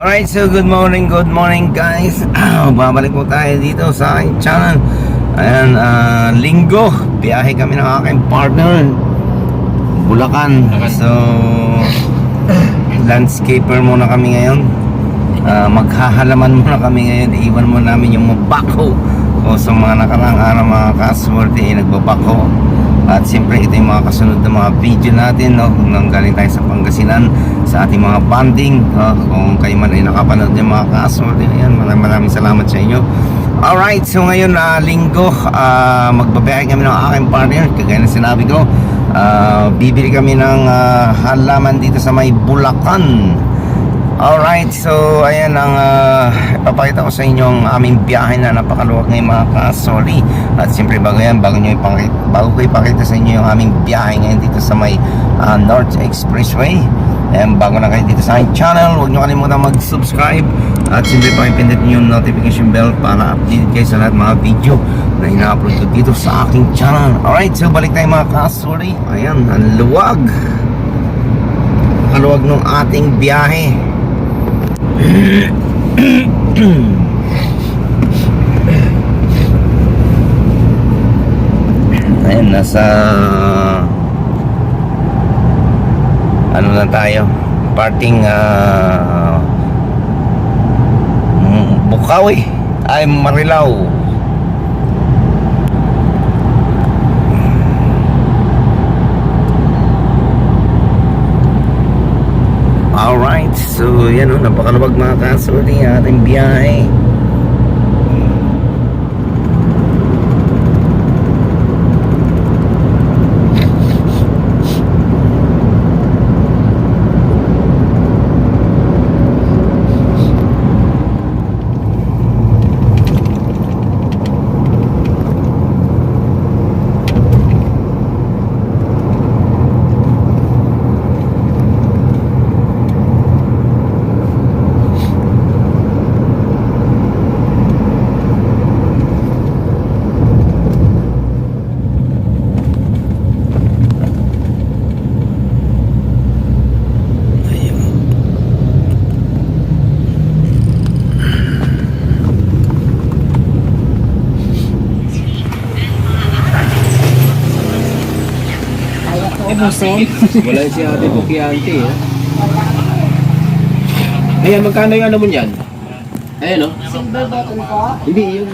Alright, so good morning, good morning guys. Babalik po tayo dito sa aking channel. Ayan, ah, linggo. Biyahe kami ng aking partner. Bulacan. So, landscaper muna kami ngayon. Ah, maghahalaman muna kami ngayon. Iwan muna namin yung mabako. O sa mga nakarang araw mga kaswerte ay nagbabako. At siyempre ito yung mga kasunod na mga video natin no? Nang galing tayo sa Pangasinan Sa ating mga banding no? Kung kayo man ay nakapanood yung mga kaswerte Ayan, maraming maraming salamat sa inyo Alright, so ngayon na linggo uh, Magbabiyahe kami ng aking partner Kagaya na sinabi ko ah, Bibili kami ng ah, halaman dito sa may Bulacan Alright, so ayan ang uh, ipapakita ko sa inyo ang aming biyahe na napakaluwag ngayon mga kasoli. At siyempre bago yan, bago, nyo ipakita, bago ko ipakita sa inyo yung aming biyahe ngayon dito sa may ah, North Expressway. And bago na kayo dito sa aking channel, huwag nyo kalimutan mag-subscribe. At siyempre pakipindot nyo yung notification bell para updated kayo sa lahat mga video na ina-upload ko dito sa aking channel. Alright, so balik tayo mga kasoli. Ayan, ang luwag. Kaluwag ng ating biyahe Ayan, nasa ano na tayo? Parting uh, Bukawi. Ay Marilao Alright, so yan o, napakaluwag mga kasulti ang ating biyahe. Ubusin. Wala si ate ko kiyanti eh. Ayan, magkano yung ano mo niyan? Ayan oh. Silver bottle po. Hindi, yung...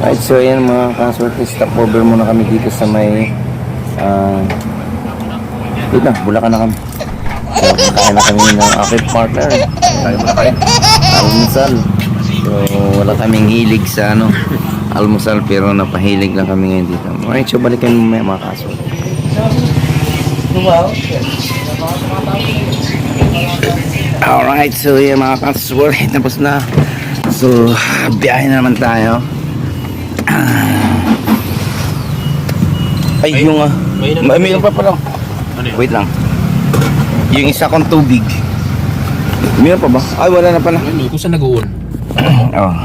Alright, so yan mga kasulti, stop over muna kami dito sa may uh, dito na, Bulacan na kami. So, kakain na kami ng aking partner. Muna kayo. Almusal. So, wala kaming hilig sa ano, almusal pero napahilig lang kami ngayon dito. Alright, so balikan mo mga mga kasulti. Alright, so yan mga kasulti, tapos na. So, biyahe na naman tayo. Ay, yung ah. may May, pa pala. Ano yun? Wait lang. Yung isa kong tubig. Meron pa ba? Ay, wala na pala. Ano, kung saan nag-uun? Oh.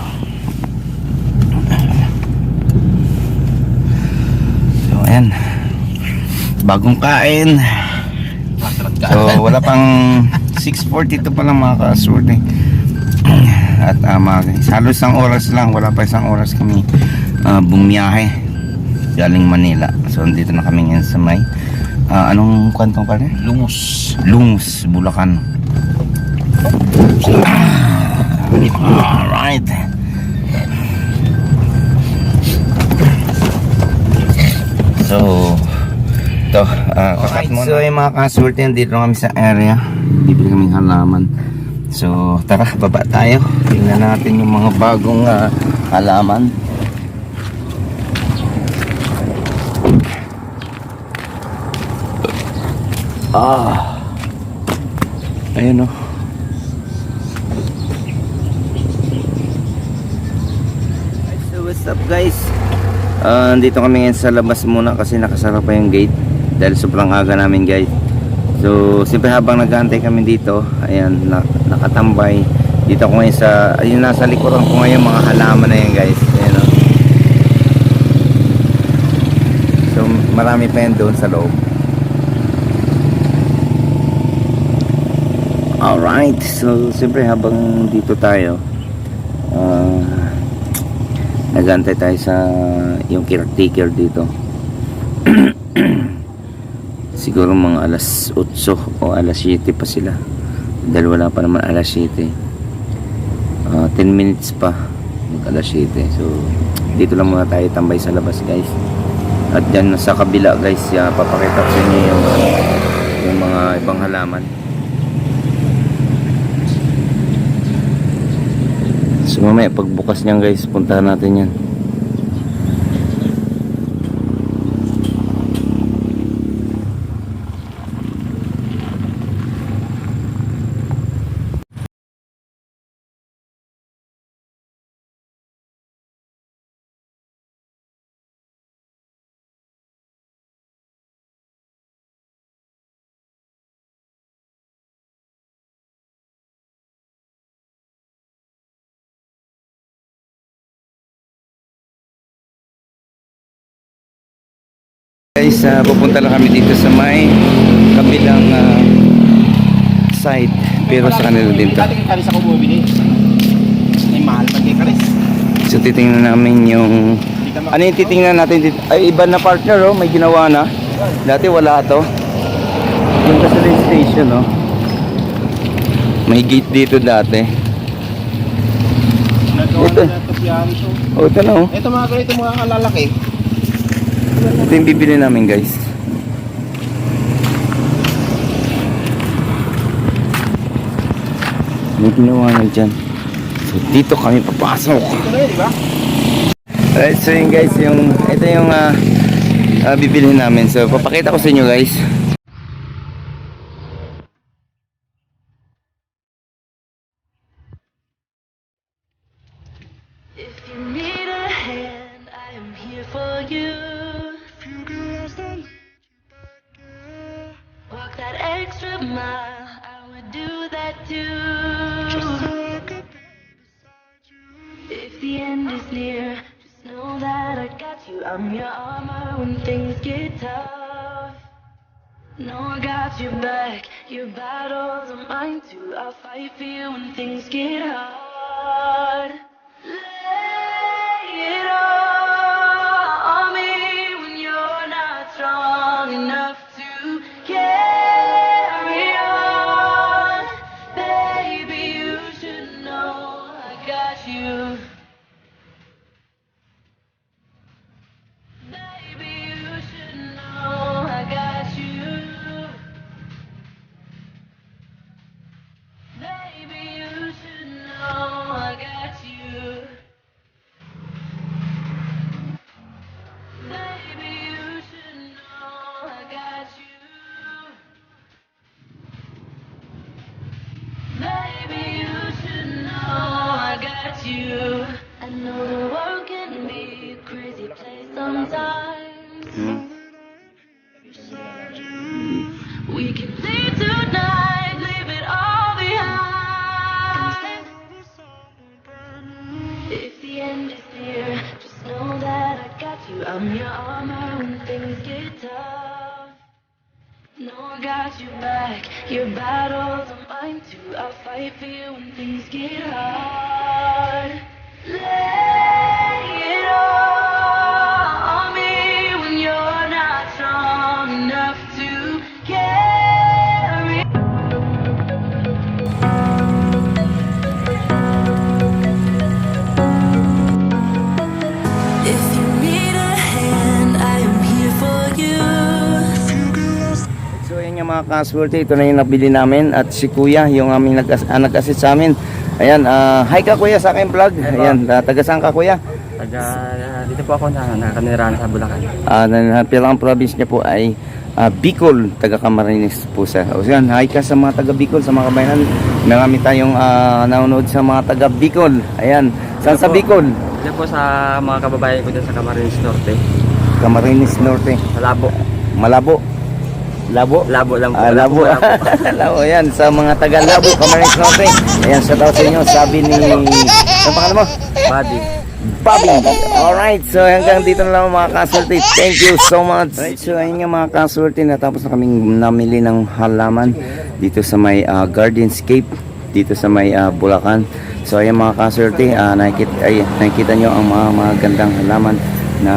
So, ayan. Bagong kain. So, wala pang 6.42 pa lang mga ka-asword eh. At uh, mga guys, halos isang oras lang, wala pa isang oras kami uh, bumiyahe galing Manila. So, dito na kami ngayon sa may ah, anong kwantong pa rin? Lungus. Lungs, Bulacan. Alright. So, ito, uh, kakat mo So, yung mga kaswerte, dito na kami sa area. Bibili kaming halaman. So, tara, baba tayo. Tingnan natin yung mga bagong ah, halaman. Ah. Ayun oh. what's up guys? Ah, uh, dito kami ngayon sa labas muna kasi nakasara pa yung gate dahil sobrang aga namin guys. So siyempre habang nagantay kami dito ayan na, nakatambay. Dito ako ngayon sa ayun nasa likuran ko ngayon mga halaman na yan guys. Ayan, oh. so marami pa yan doon sa loob. Alright. So siyempre habang dito tayo uh, nagantay tayo sa yung caretaker dito. Siguro mga alas 8 o alas 7 pa sila. Dahil wala pa naman alas 7. Ah, 10 minutes pa mag alas 7. So, dito lang muna tayo tambay sa labas guys. At dyan sa kabila guys, ah, papakita ko sa inyo yung, yung mga ibang halaman. So mamaya pagbukas niyan guys, puntahan natin yan. Ah, pupunta lang kami dito sa may kabilang ah, side. Pero sa kanila din to. So titingnan namin yung... Ano yung titingnan natin dito? Ay, iba na partner oh. May ginawa na. Dati wala to. Yung gasoline station oh. May gate dito dati. Ito. Oh, ito na oh. Ito mga ganito mga kalalaki. Ito yung bibili namin guys. May ginawa na dyan. So dito kami papasok. Alright, so yun guys, yung, ito yung ah ah, bibilhin namin. So papakita ko sa inyo guys. I'm your armor when things get tough. No, I got your back. Your battles are mine too. I'll fight for you when things get hard. You. I know the world can be a crazy place sometimes. We can leave tonight, leave it all behind. If the end is near, just know that I got you. I'm your armor when things get tough. No, I got you back. Your battles are mine too. I'll fight for you when things get hard. Kaswerte, ito na yung nabili namin at si Kuya, yung aming nag ah, nag-assist sa amin. Ayan, ah, hi ka Kuya sa aking vlog. Ayan, uh, taga saan ka Kuya? Taga, dito po ako na nakakanirahan sa Bulacan. Ah, uh, ang province niya po ay ah, Bicol, taga Camarines po sa. O yan, hi ka sa mga taga Bicol, sa mga kabayan. Marami tayong ah, nanonood sa mga taga Bicol. Ayan, saan sa Bicol? Dito po sa mga kababayan ko dyan sa Camarines Norte. Camarines Norte. Sa Labo. Malabo. Labo? Labo lang po. Ah, labo. labo yan. Sa mga taga Labo, Camarines Norte. Ayan, sa tao sa inyo, sabi ni... Ano pangalan mo? Buddy. Bobby. Alright, so hanggang dito na lang mga kasorte. Thank you so much. Alright, so ayun nga mga kasorte, natapos na kaming namili ng halaman dito sa may ah, Gardenscape, dito sa may ah, Bulacan. So ayun mga kasorte, ah, nakikita, ay, nakikita nyo ang mga, mga gandang halaman na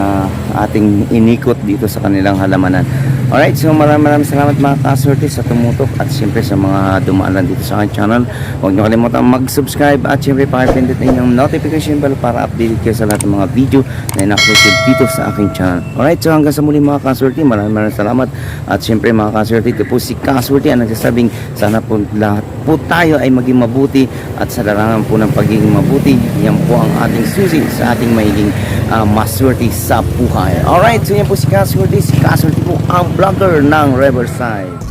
ating inikot dito sa kanilang halamanan. Alright, so maraming maraming salamat mga kasorte sa tumutok at siyempre sa mga dumaan lang dito sa aking channel. Huwag niyo kalimutan mag-subscribe at siyempre pakipindot na yung notification bell para updated kayo sa lahat ng mga video na ina-upload ko dito sa aking channel. Alright, so hanggang sa muli mga kasorte, maraming maraming salamat at siyempre mga kasorte, ito po si kasorte ang nagsasabing sana po lahat po tayo ay maging mabuti at sa larangan po ng pagiging mabuti, yan po ang ating susi sa ating magiging uh, maswerte sa buhay. Alright, so yan po si Kasorte. Si Kasorte po ang vlogger ng Riverside.